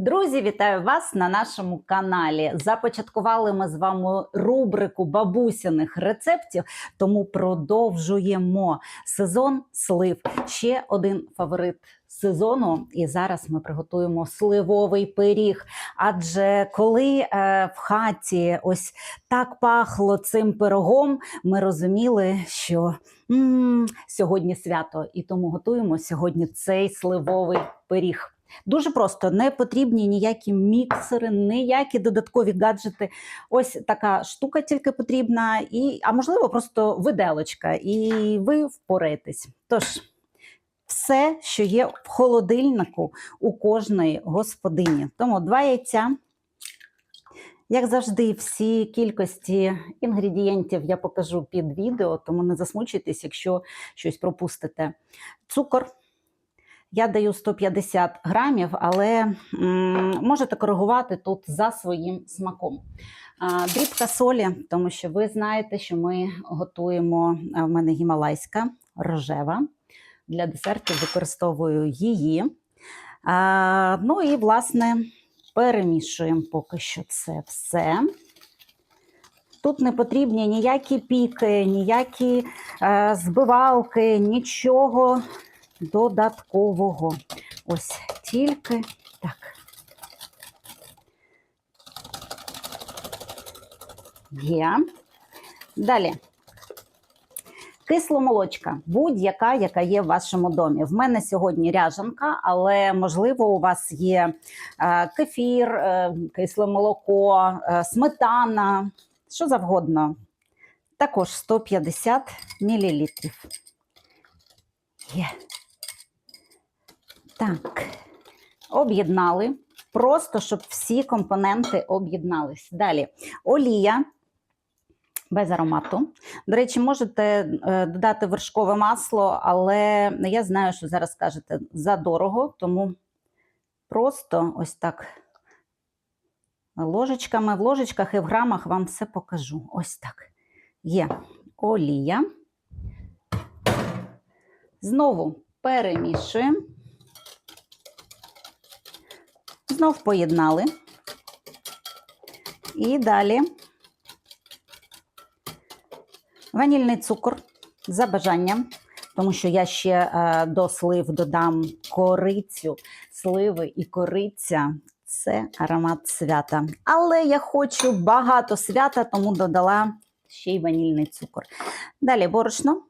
Друзі, вітаю вас на нашому каналі. Започаткували ми з вами рубрику бабусяних рецептів, тому продовжуємо сезон слив. Ще один фаворит сезону. І зараз ми приготуємо сливовий пиріг. Адже коли е, в хаті ось так пахло цим пирогом, ми розуміли, що м сьогодні свято, і тому готуємо сьогодні цей сливовий пиріг. Дуже просто не потрібні ніякі міксери, ніякі додаткові гаджети. Ось така штука тільки потрібна, і, а можливо, просто виделочка, і ви впораєтесь. Тож, все, що є в холодильнику у кожної господині. Тому два яйця. Як завжди, всі кількості інгредієнтів я покажу під відео, тому не засмучуйтесь, якщо щось пропустите. Цукор. Я даю 150 грамів, але можете коригувати тут за своїм смаком. Дрібка солі, тому що ви знаєте, що ми готуємо в мене гімалайська рожева. Для десертів використовую її. Ну і, власне, перемішуємо поки що це все. Тут не потрібні ніякі піки, ніякі е, збивалки, нічого додаткового. Ось тільки так. Є. Далі. Кисломолочка, будь-яка, яка є в вашому домі. В мене сьогодні ряжанка, але можливо, у вас є е, кефір, е, кисле молоко, е, сметана, що завгодно. Також 150 мл. Є. Так, об'єднали. Просто щоб всі компоненти об'єднались. Далі олія без аромату. До речі, можете е, додати вершкове масло, але я знаю, що зараз скажете задорого, тому просто ось так ложечками. В ложечках і в грамах вам все покажу. Ось так. Є олія. Знову перемішуємо. Знов поєднали. І далі ванільний цукор за бажанням, тому що я ще е, до слив додам корицю, сливи і кориця це аромат свята. Але я хочу багато свята, тому додала ще й ванільний цукор. Далі борошно.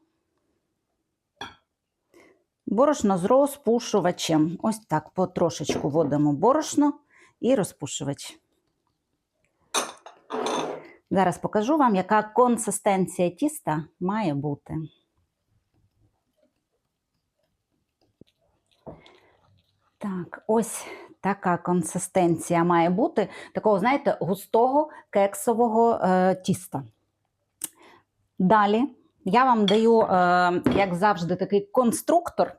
Борошно з розпушувачем. Ось так потрошечку вводимо борошно і розпушувач. Зараз покажу вам, яка консистенція тіста має бути. Так, ось така консистенція має бути такого, знаєте, густого кексового е, тіста. Далі я вам даю, е, як завжди, такий конструктор,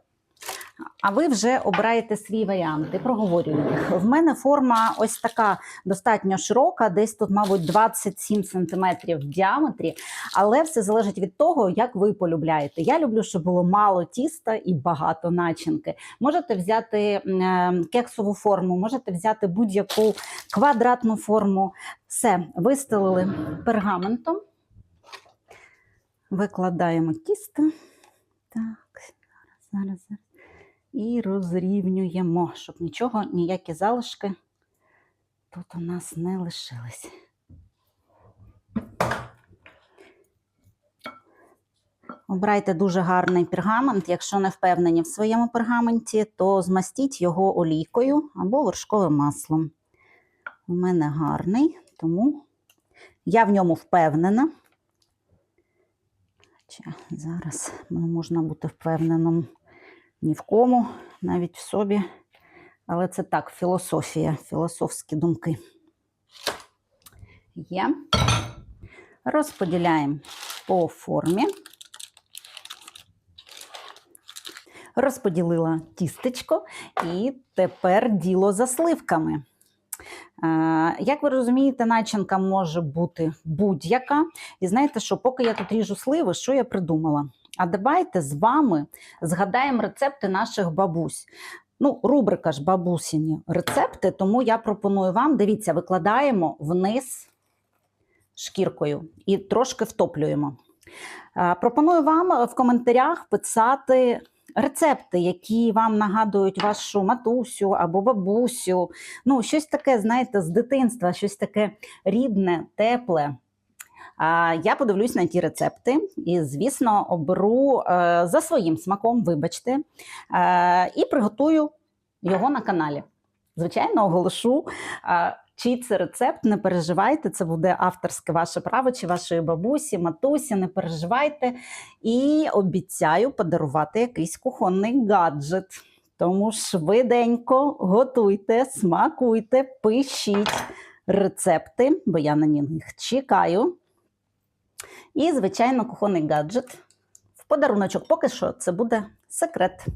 а ви вже обираєте свій варіант і проговорюєте. В мене форма ось така достатньо широка, десь тут, мабуть, 27 см в діаметрі, але все залежить від того, як ви полюбляєте. Я люблю, щоб було мало тіста і багато начинки. Можете взяти е, кексову форму, можете взяти будь-яку квадратну форму. Все, вистелили пергаментом. Викладаємо тісто. Так, зараз, зараз, зараз. І розрівнюємо, щоб нічого, ніякі залишки тут у нас не лишились. Обрайте дуже гарний пергамент. Якщо не впевнені в своєму пергаменті, то змастіть його олійкою або вершковим маслом. У мене гарний, тому я в ньому впевнена. Хоча зараз можна бути впевненим ні в кому, навіть в собі. Але це так, філософія, філософські думки. Є. Розподіляємо по формі. Розподілила тістечко, і тепер діло за сливками. Як ви розумієте, начинка може бути будь-яка. І знаєте, що поки я тут ріжу сливи, що я придумала? А давайте з вами згадаємо рецепти наших бабусь. Ну, рубрика ж бабусіні рецепти, тому я пропоную вам, дивіться, викладаємо вниз шкіркою і трошки втоплюємо. Е, Пропоную вам в коментарях писати рецепти, які вам нагадують вашу матусю або бабусю. Ну, щось таке, знаєте, з дитинства, щось таке рідне, тепле. Я подивлюсь на ті рецепти і, звісно, оберу е, за своїм смаком, вибачте, е, і приготую його на каналі. Звичайно, оголошу, чий це рецепт. Не переживайте, це буде авторське ваше право чи вашої бабусі, матусі. Не переживайте. І обіцяю подарувати якийсь кухонний гаджет. Тому швиденько готуйте, смакуйте, пишіть рецепти, бо я на них чекаю. І, звичайно, кухонний гаджет в подаруночок. Поки що це буде секрет.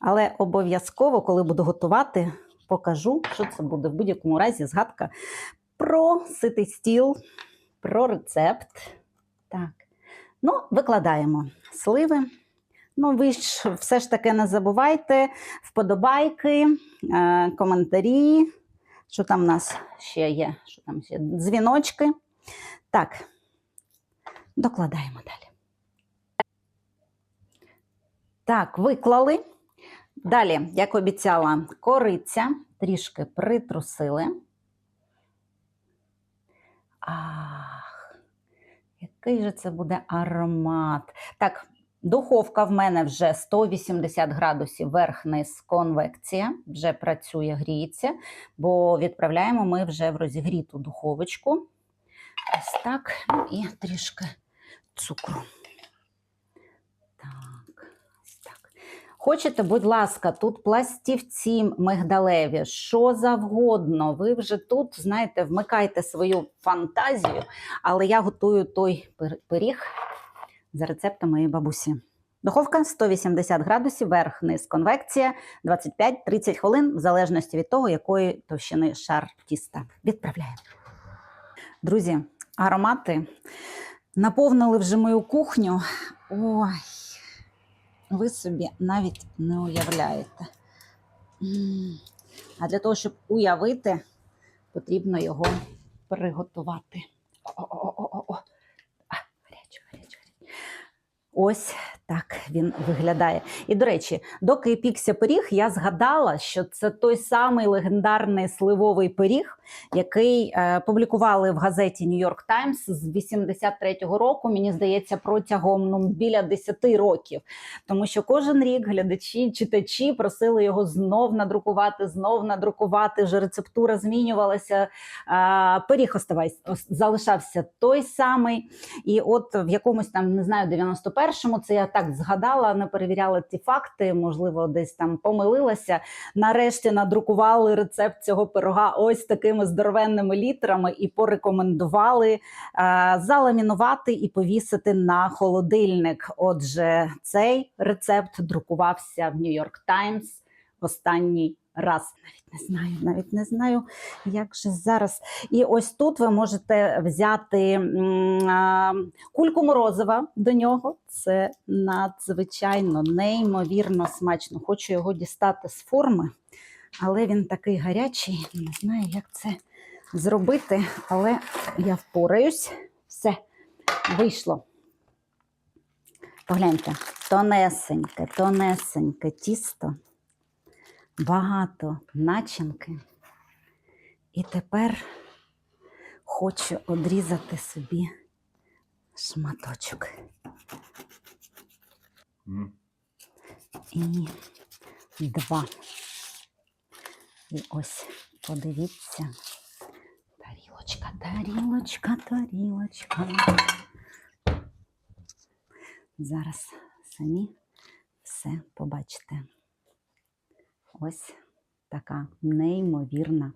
Але обов'язково, коли буду готувати, покажу, що це буде. В будь-якому разі згадка про ситий стіл, про рецепт. Так. Ну, викладаємо сливи. Ну, ви ж все ж таки не забувайте вподобайки, е, коментарі. Що там в нас ще є? Що там ще? Дзвіночки. Так, докладаємо далі. Так, виклали. Далі, як обіцяла, кориця трішки притрусили. Ах, який же це буде аромат. Так, духовка в мене вже 180 градусів верх-низ конвекція, вже працює, гріється, бо відправляємо ми вже в розігріту духовочку. Ось так, і трішки цукру. Так. Хочете, будь ласка, тут пластівці мигдалеві, що завгодно. Ви вже тут, знаєте, вмикайте свою фантазію, але я готую той пиріг за рецептом моєї бабусі. Духовка 180 градусів, верх, низ, конвекція, 25-30 хвилин, в залежності від того, якої товщини шар тіста. Відправляємо. Друзі, аромати наповнили вже мою кухню. Ой, ви собі навіть не уявляєте. А для того, щоб уявити, потрібно його приготувати. О-о-о-о-о. Ось так він виглядає. І до речі, доки пікся пиріг, я згадала, що це той самий легендарний сливовий пиріг, який е, публікували в газеті York Times з 83-го року. Мені здається, протягом ну, біля 10 років. Тому що кожен рік глядачі, читачі просили його знов надрукувати, знов надрукувати. Вже рецептура змінювалася. А, пиріг залишався той самий. І от в якомусь там не знаю, 91-му, це я так згадала, не перевіряла ці факти, можливо, десь там помилилася. Нарешті надрукували рецепт цього пирога ось такими здоровенними літерами і порекомендували е, заламінувати і повісити на холодильник. Отже, цей рецепт друкувався в Нью-Йорк Таймс останній раз. Навіть не знаю, навіть не знаю, як же зараз. І ось тут ви можете взяти кульку морозива до нього. Це надзвичайно неймовірно смачно. Хочу його дістати з форми, але він такий гарячий. Не знаю, як це зробити, але я впораюсь. Все, вийшло. Погляньте, тонесеньке, тонесеньке тісто, багато начинки. І тепер хочу одрізати собі шматочок. М. І два. І ось подивіться. Тарілочка, тарілочка, тарілочка. Зараз самі все побачите. Ось така неймовірна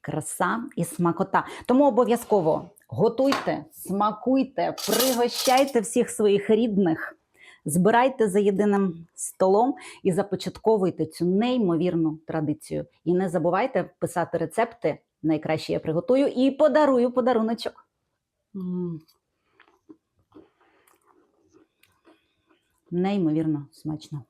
краса і смакота. Тому обов'язково готуйте, смакуйте, пригощайте всіх своїх рідних, збирайте за єдиним столом і започатковуйте цю неймовірну традицію. І не забувайте писати рецепти. Найкраще я приготую і подарую подаруночок. Неймовірно смачно.